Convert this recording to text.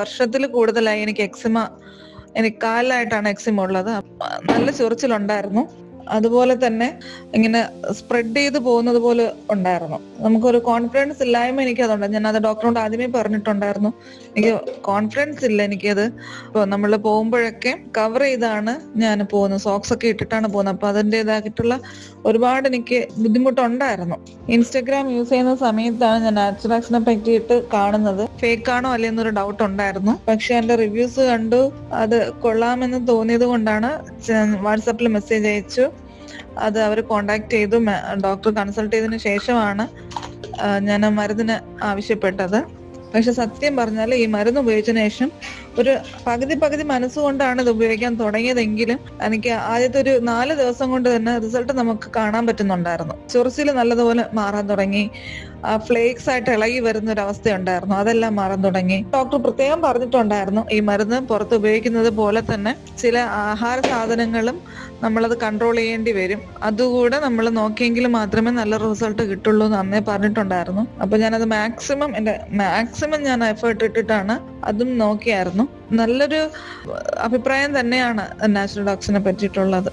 വർഷത്തിൽ കൂടുതലായി എനിക്ക് എക്സിമ എനിക്ക് കാലിലായിട്ടാണ് എക്സിമ ഉള്ളത്. നല്ല ചൊറിച്ചിലുണ്ടായിരുന്നു. അതുപോലെ തന്നെ ഇങ്ങനെ സ്പ്രെഡ് ചെയ്ത് പോകുന്നത് പോലെ ഉണ്ടായിരുന്നു. നമുക്കൊരു കോൺഫിഡൻസ് ഇല്ലായ്മ എനിക്ക് അതുണ്ട് ഞാൻ അത് ഡോക്ടറോട് ആദ്യമേ പറഞ്ഞിട്ടുണ്ടായിരുന്നു. എനിക്ക് കോൺഫിഡൻസ് ഇല്ല എനിക്കത്. ഇപ്പോൾ നമ്മൾ പോകുമ്പോഴൊക്കെ കവർ ചെയ്താണ് ഞാൻ പോകുന്നത്. സോക്സ് ഒക്കെ ഇട്ടിട്ടാണ് പോകുന്നത്. അപ്പൊ അതിന്റെതായിട്ടുള്ള ഒരുപാട് എനിക്ക് ബുദ്ധിമുട്ടുണ്ടായിരുന്നു. ഇൻസ്റ്റഗ്രാം യൂസ് ചെയ്യുന്ന സമയത്താണ് ഞാൻ നാച്ചുറാക്സിനെ പറ്റിയിട്ട് കാണുന്നത്. ഫേക്ക് ആണോ അല്ലേ എന്നൊരു ഡൗട്ട് ഉണ്ടായിരുന്നു. പക്ഷെ എന്റെ റിവ്യൂസ് കണ്ടു. അത് കൊള്ളാമെന്ന് തോന്നിയത് കൊണ്ടാണ് വാട്സാപ്പിൽ മെസ്സേജ് അയച്ചു. അത് അവർ കോണ്ടാക്ട് ചെയ്തു. ഡോക്ടർ കൺസൾട്ട് ചെയ്തതിന് ശേഷമാണ് ഞാൻ മരുന്നിന് ആവശ്യപ്പെട്ടത്. പക്ഷെ സത്യം പറഞ്ഞാൽ ഈ മരുന്ന് ഉപയോഗിച്ചതിന് ശേഷം ഒരു പകുതി പകുതി മനസ്സുകൊണ്ടാണ് ഇത് ഉപയോഗിക്കാൻ തുടങ്ങിയതെങ്കിലും എനിക്ക് ആദ്യത്തെ ഒരു നാല് ദിവസം കൊണ്ട് തന്നെ റിസൾട്ട് നമുക്ക് കാണാൻ പറ്റുന്നുണ്ടായിരുന്നു. ചൊറിച്ചിൽ നല്ലതുപോലെ മാറാൻ തുടങ്ങി. ഫ്ലേക്സ് ആയിട്ട് ഇളകി വരുന്ന ഒരു അവസ്ഥയുണ്ടായിരുന്നു. അതെല്ലാം മാറാൻ തുടങ്ങി. ഡോക്ടർ പ്രത്യേകം പറഞ്ഞിട്ടുണ്ടായിരുന്നു ഈ മരുന്ന് പുറത്ത് ഉപയോഗിക്കുന്നത് പോലെ തന്നെ ചില ആഹാര സാധനങ്ങളും നമ്മളത് കൺട്രോൾ ചെയ്യേണ്ടി വരും. അതുകൂടെ നമ്മൾ നോക്കിയെങ്കിൽ മാത്രമേ നല്ല റിസൾട്ട് കിട്ടുള്ളൂ എന്ന് അന്നേ പറഞ്ഞിട്ടുണ്ടായിരുന്നു. അപ്പൊ ഞാനത് മാക്സിമം എന്റെ മാക്സിമം ഞാൻ എഫേർട്ട് ഇട്ടിട്ടാണ് അതും നോക്കിയായിരുന്നു. നല്ലൊരു അഭിപ്രായം തന്നെയാണ് നാച്ചുറൽ ഡോക്സിനെ പറ്റിയിട്ടുള്ളത്.